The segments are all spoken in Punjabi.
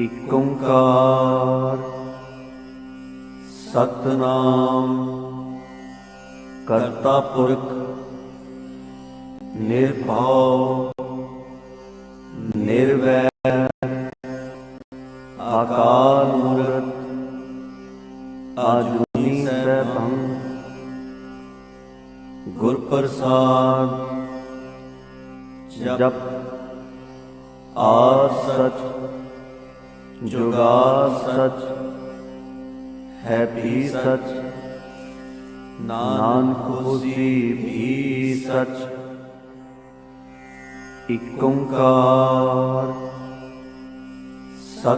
ਇਕ ਓੰਕਾਰ। ਸਤਨਾਮ। ਕਰਤਾ ਪੁਰਖ ਨਿਰਭਉ ਨਿਰਵੈ।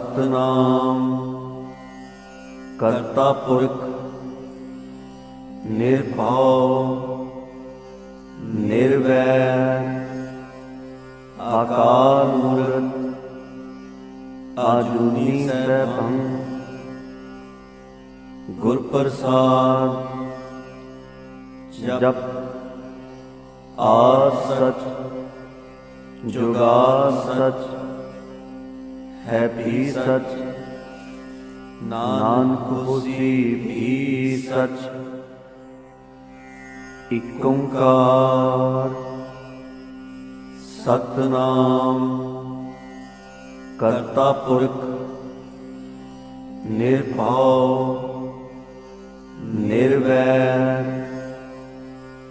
ਸਤਨਾਮ। ਕਰਤਾ ਪੁਰਖ, ਨਿਰਭਉ, ਨਿਰਵੈਰ। ਆਕਾਰ ਮੂਰਤ, ਆਜੂਨੀ ਸੈਭੰ। ਗੁਰ ਪ੍ਰਸਾਦ ਜਪ ਆ ਜੁਗਾ ਸਚ ਹੈ ਵੀ ਸਚ। ਨਾਨਕ ਹੋਸੀ ਵੀ ਸਚ। ਇਕ ਓੰਕਾਰ ਸਤਨਾਮ। ਕਰਤਾ ਪੁਰਖ ਨਿਰਭਉ, ਨਿਰਵੈਰ।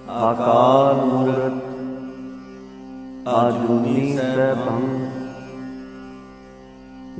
ਆਕਾਰ ਮੂਰਤ ਆਜੂਨੀ ਸੈਭੰ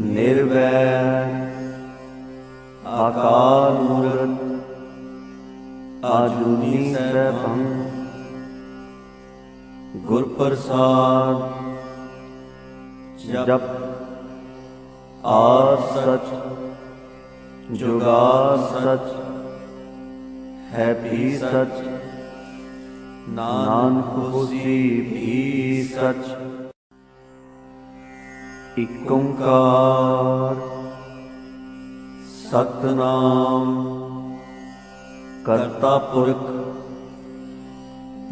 ਨਿਰਵੈਰ ਆਕਾਰ ਮੂਰਤ ਆਜੂਨੀ ਸੈਭੰ ਗੁਰ ਪ੍ਰਸਾਦ ਜਪ ਆ ਸਚ ਜੁਗਾ ਸਚ, ਹੈ ਵੀ ਸਚ, ਨਾਨਕ ਹੋਸੀ ਵੀ ਸਚ। ਇਕ ਓੰਕਾਰ। ਸਤਨਾਮ। ਕਰਤਾ ਪੁਰਖ।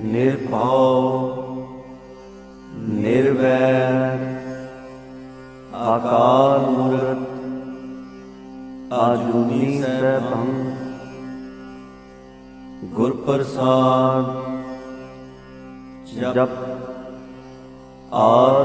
ਨਿਰਭਉ। ਨਿਰਵੈਰ। ਆਕਾਰ ਮੂਰਤ। ਆਜੂਨੀ ਸੈਭੰ। ਗੁਰ ਪ੍ਰਸਾਦ ਜਪ ਆ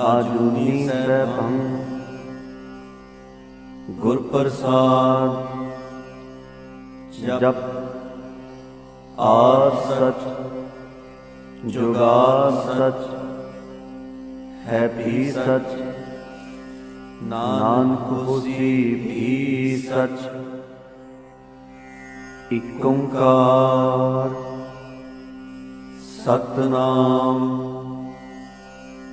ਆਜੂਨੀ ਸੈਭੰ। ਗੁਰ ਪ੍ਰਸਾਦ ਜਪ ਆ ਸਚ ਜੁਗਾ ਸਚ, ਹੈ ਵੀ ਸਚ, ਨਾਨਕ ਹੋਸੀ ਵੀ ਸਚ। ਇਕ ਓੰਕਾਰ, ਸਤਨਾਮ।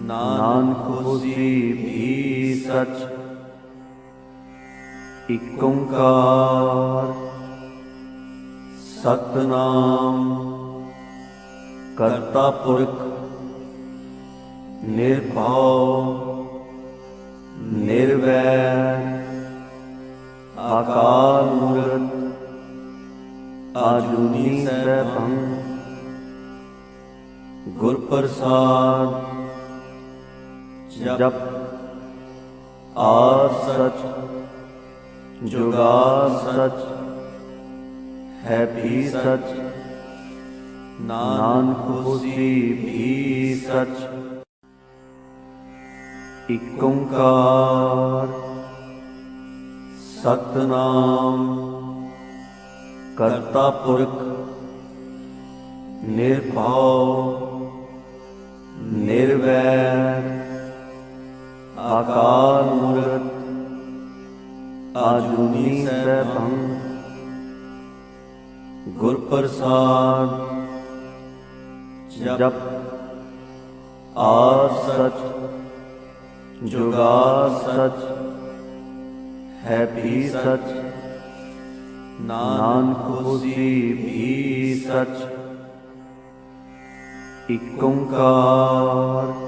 ਨਾਨਕ ਹੋਸੀ ਵੀ ਸਚ ਇਕ ਓੰਕਾਰ ਸਤਨਾਮ, ਕਰਤਾ ਪੁਰਖ ਨਿਰਭਉ, ਨਿਰਵੈਰ, ਆਕਾਰ ਮੂਰਤ, ਆਜੂਨੀ ਸੈਭੰ ਗੁਰ ਪ੍ਰਸਾਦ ਜਪ ਆ ਸਚ ਜੁਗਾ ਸਚ ਹੈ ਵੀ ਸਚ ਨਾਨਕ ਹੋਸੀ ਵੀ ਸਚ ਇਕ ਓੰਕਾਰ ਸਤਨਾਮ ਕਰਤਾ ਪੁਰਖ ਨਿਰਭਉ ਨਿਰਵੈਰ ਆਕਾਰ ਮੂਰਤ ਆਜੂਨੀ ਸੈਭੰ ਗੁਰ ਪ੍ਰਸਾਦ ਜਪ ਆ ਸਚ ਜੁਗਾ ਸਚ ਹੈ ਵੀ ਸਚ ਨਾਨਕ ਹੋਸੀ ਵੀ ਸਚ ਇਕ ਓੰਕਾਰ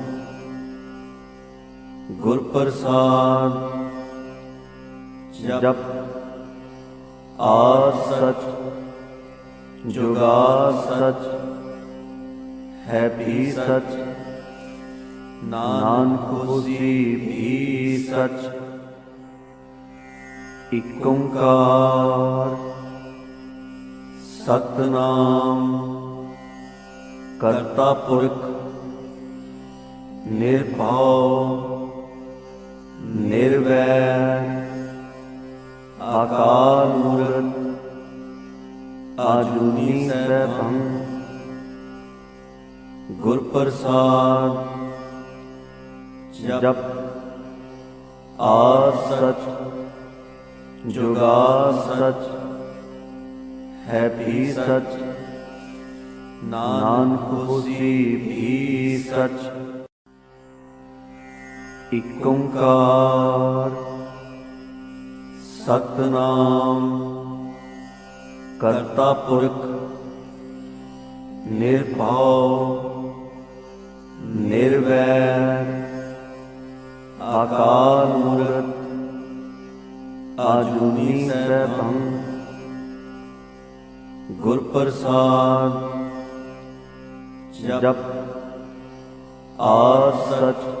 ਗੁਰ ਪ੍ਰਸਾਦ ਜਪ ਆ ਸਚ ਜੁਗਾ ਸਚ, ਹੈ ਵੀ ਸਚ, ਨਾਨਕ ਹੋਸੀ ਵੀ ਸਚ ਇਕ ਓੰਕਾਰ ਸਤਨਾਮ, ਕਰਤਾ ਪੁਰਖ, ਨਿਰਭਉ ਨਿਰਵੈਰ ਆਕਾਰ ਮੂਰਤ, ਆਜੂਨੀ ਸੈਭੰ ਗੁਰ ਪ੍ਰਸਾਦ ਜਪ ਆ ਸਚ ਜੁਗਾ ਸਚ, ਹੈ ਵੀ ਸਚ, ਨਾਨਕ ਹੋਸੀ ਵੀ ਸਚ। ਇਕ ਓੰਕਾਰ ਸਤਨਾਮ। ਕਰਤਾ ਪੁਰਖ, ਨਿਰਭਉ, ਨਿਰਵੈਰ। ਆਕਾਰ ਮੂਰਤ, ਆਜੂਨੀ ਸੈਭੰ। ਗੁਰ ਪ੍ਰਸਾਦ ਜਪ ਆ ਸਚ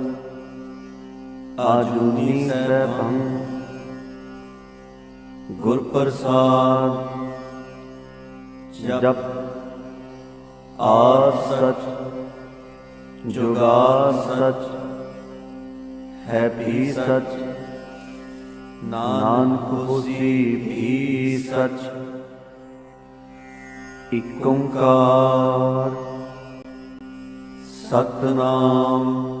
ਆਜੂਨੀ ਸੈਭੰ। ਗੁਰ ਪ੍ਰਸਾਦ ਜਪ। ਆ ਸਚ ਜੁਗਾ ਸਚ। ਹੈ ਵੀ ਸਚ, ਨਾਨਕ ਹੋਸੀ ਵੀ ਸਚ। ਇਕ ਓੰਕਾਰ। ਸਤਨਾਮ।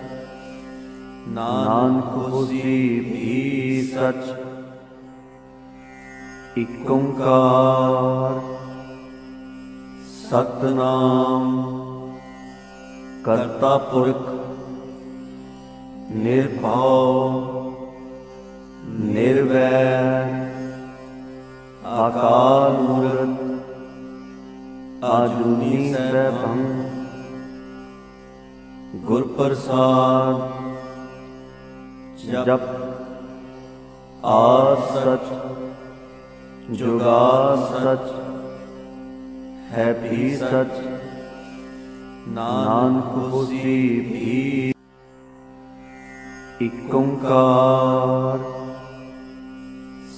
ਨਾਨਕ ਹੋਸੀ ਵੀ ਸਚ, ਇਕ ਓੰਕਾਰ। ਸਤਨਾਮ ਕਰਤਾ ਪੁਰਖ, ਨਿਰਭਉ, ਨਿਰਵੈਰ ਆਕਾਰ ਮੂਰਤ, ਆਜੂਨੀ ਸੈਭੰ ਗੁਰ ਪ੍ਰਸਾਦ ਜਪ ਆ ਸਚ ਜੁਗਾ ਸਚ, ਹੈ ਵੀ ਸਚ, ਨਾਨਕ ਹੋਸੀ ਵੀ ਇਕ ਓੰਕਾਰ,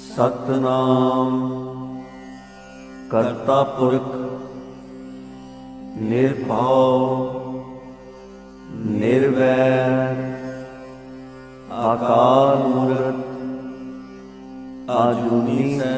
ਸਤਨਾਮ, ਕਰਤਾ ਪੁਰਖ, ਨਿਰਭਉ, ਨਿਰਵੈਰ।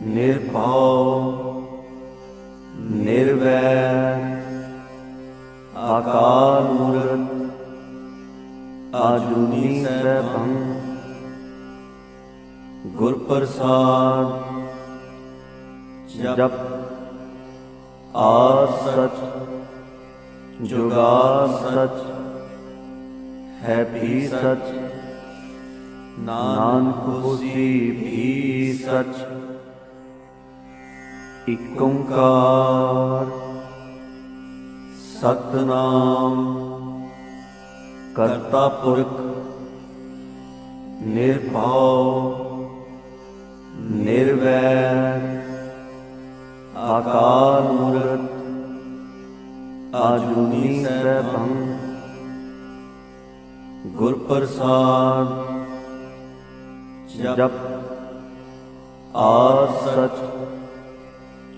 ਨਿਰਭਉ ਨਿਰਵੈਰ ਆਕਾਰ ਮੂਰਤ ਆਜੂਨੀ ਸੈਭੰ ਗੁਰ ਪ੍ਰਸਾਦ ਜਪ ਆ ਸਚ ਜੁਗਾ ਸਚ ਹੈ ਵੀ ਸਚ ਨਾਨਕ ਹੋਸੀ ਵੀ ਸਚ ਇਕ ਓੰਕਾਰ। ਸਤਨਾਮ। ਕਰਤਾ ਪੁਰਖ, ਨਿਰਭਉ, ਨਿਰਵੈਰ ਆਕਾਰ ਮੂਰਤ ਆਜੂਨੀ ਸੈਭੰ ਗੁਰ ਪ੍ਰਸਾਦ ਜਪ ਆ ਸਚ।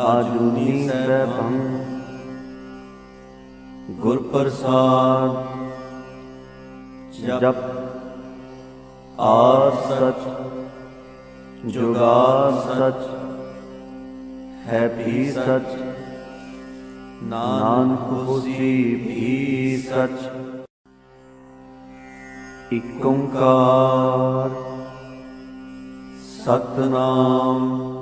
ਆਜੂਨੀ ਸੈਭੰ ਗੁਰ ਪ੍ਰਸਾਦ ਜਪ ਆ ਸਚ ਜੁਗਾ ਸਚ ਹੈ ਵੀ ਸਚ ਨਾਨਕ ਹੋਸੀ ਵੀ ਸਚ ਇਕ ਓੰਕਾਰ ਸਤਨਾਮ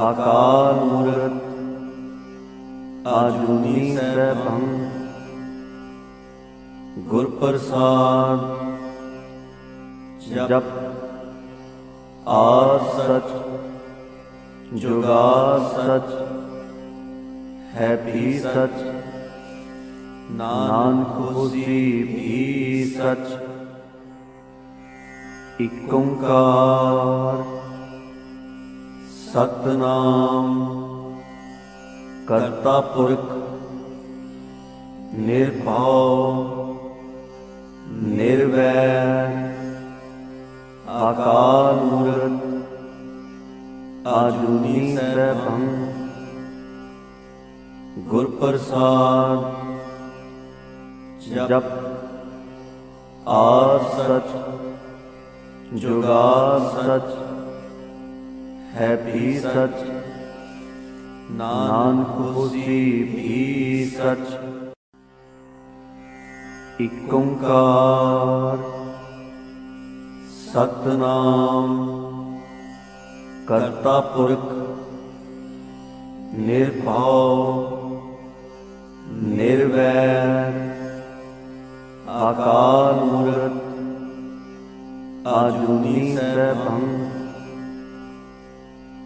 ਆਕਾਰ ਮੂਰਤ ਆਜੂਨੀ ਸੈਭੰ ਗੁਰ ਪ੍ਰਸਾਦ ਜਪ ਆ ਸਚ ਜੁਗਾ ਸਚ ਹੈ ਵੀ ਸਚ ਨਾਨਕ ਹੋਸੀ ਵੀ ਸਚ ਇਕ ਓੰਕਾਰ ਸਤਨਾਮ। ਕਰਤਾ ਪੁਰਖ, ਨਿਰਭਉ, ਨਿਰਵੈਰ। ਆਕਾਰ ਮੂਰਤ ਆਜੂਨੀ ਸੈਭੰ ਗੁਰ ਪ੍ਰਸਾਦ, ਜਪ ਆ ਜੁਗਾ ਸਚ। ਹੈ ਵੀ ਸਚ ਨਾਨਕ ਹੋਸੀ ਵੀ ਸਚ ਇਕ ਓੰਕਾਰ ਸਤਨਾਮ ਕਰਤਾ ਪੁਰਖ ਨਿਰਭਉ ਨਿਰਵੈਰ ਆਕਾਰ ਮੂਰਤ ਆਜੂਨੀ ਸੈਭੰ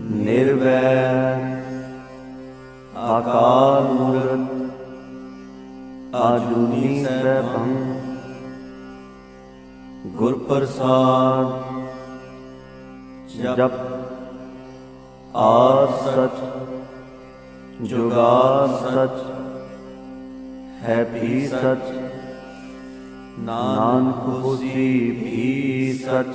ਨਿਰਵੈਰ ਆਕਾਰ ਮੂਰਤ ਆਜੂਨੀ ਸੈਭੰ ਗੁਰ ਪ੍ਰਸਾਦ ਜਪ ਆ ਸਚ ਜੁਗਾ ਸਚ, ਹੈ ਵੀ ਸਚ, ਨਾਨਕ ਹੋਸੀ ਵੀ ਸਚ।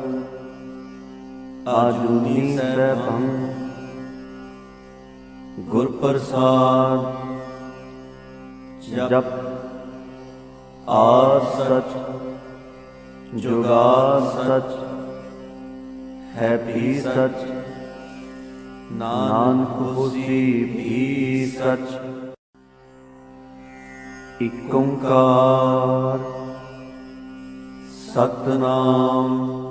ਆਜੂਨੀ ਸੈਭੰ ਗੁਰ ਪ੍ਰਸਾਦ ਜਪ ਆ ਸਚ ਜੁਗਾ ਸਚ ਹੈ ਵੀ ਸਚ, ਨਾਨਕ ਹੋਸੀ ਵੀ ਸਚ। ਇਕ ਓੰਕਾਰ, ਸਤਨਾਮ।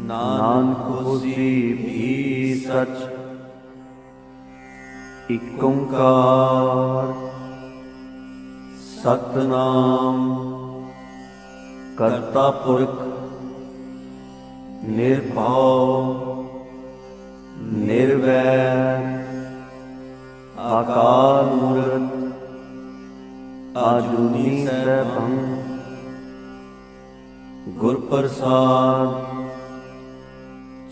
ਨਾਨਕ ਹੋਸੀ ਵੀ ਸਚ, ਇਕ ਓੰਕਾਰ ਸਤਨਾਮ। ਕਰਤਾ ਪੁਰਖ, ਨਿਰਭਉ, ਨਿਰਵੈਰ ਆਕਾਰ ਮੂਰਤ, ਆਜੂਨੀ ਸੈਭੰ। ਗੁਰ ਪ੍ਰਸਾਦ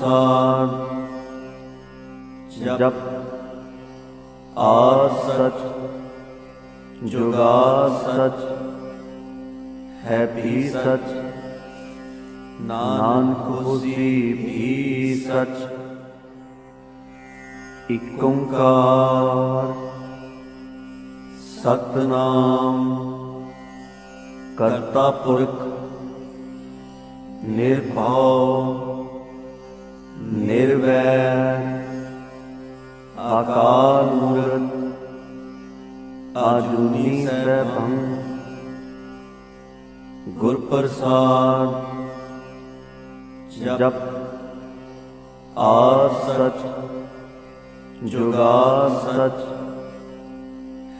ਗੁਰ ਜਪ ਆ ਸਚ ਜੁਗਾ ਸਚ, ਹੈ ਵੀ ਸਚ, ਨਾਨਕ ਹੋਸੀ ਵੀ ਸਚ। ਇਕ ਓੰਕਾਰ, ਸਤਨਾਮ, ਕਰਤਾ ਪੁਰਖ, ਨਿਰਭਉ। ਨਿਰਵੈਰ ਆਕਾਰ ਮੂਰਤ ਆਜੂਨੀ ਸੈਭੰ ਗੁਰ ਪ੍ਰਸਾਦ ਜਪ ਆ ਸਚ ਜੁਗਾ ਸਚ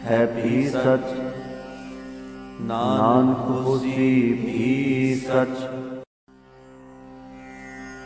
ਹੈ ਵੀ ਸਚ, ਨਾਨਕ ਹੋਸੀ ਵੀ ਸਚ।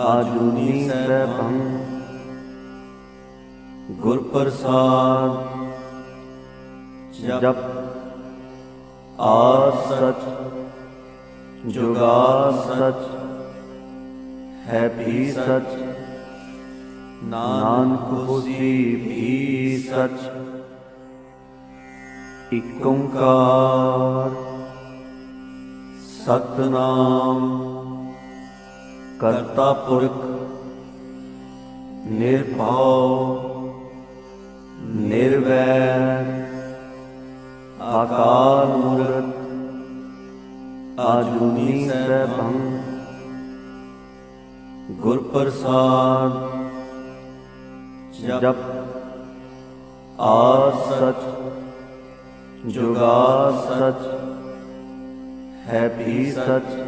ਆਜੂਨੀ ਸੈਭੰ। ਗੁਰ ਪ੍ਰਸਾਦ ਜਪ ਆ ਸਚ ਜੁਗਾ ਸਚ, ਹੈ ਵੀ ਸਚ, ਨਾਨਕ ਹੋਸੀ ਵੀ ਸਚ। ਇਕ ਓੰਕਾਰ, ਸਤਨਾਮ। ਕਰਤਾ ਪੁਰਖ ਨਿਰਭਉ ਨਿਰਵੈਰ ਆਕਾਰ ਮੂਰਤ ਆਜੂਨੀ ਸੈਭੰ ਗੁਰ ਪ੍ਰਸਾਦ ਜਪ ਆ ਸਚ ਜੁਗਾ ਸਚ ਹੈ ਵੀ ਸਚ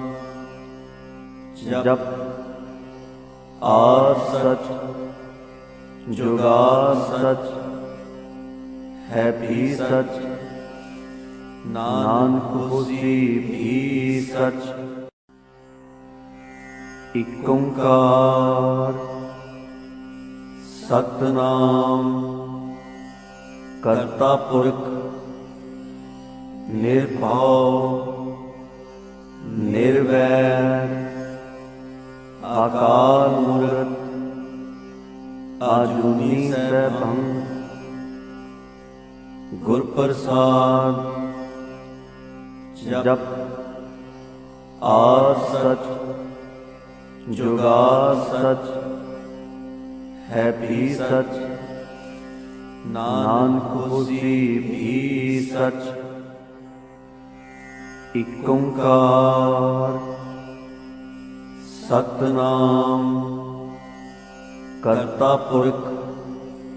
ਜਪ ਆ ਸਚ ਜੁਗਾ ਸਚ ਹੈ ਵੀ ਸਚ ਨਾਨਕ ਹੋਸੀ ਵੀ ਸਚ ਇਕ ਓੰਕਾਰ ਸਤਨਾਮ ਕਰਤਾ ਪੁਰਖ ਨਿਰਭਉ ਨਿਰਵੈਰ ਆਕਾਰ ਮੂਰਤ ਆਜੂਨੀ ਸੈਭੰ ਗੁਰ ਪ੍ਰਸਾਦ ਜਪ ਆ ਸਚ ਜੁਗਾ ਸਚ ਹੈ ਵੀ ਸਚ ਨਾਨਕ ਹੋਸੀ ਵੀ ਸਚ ਇਕ ਓੰਕਾਰ ਸਤਨਾਮ। ਕਰਤਾ ਪੁਰਖ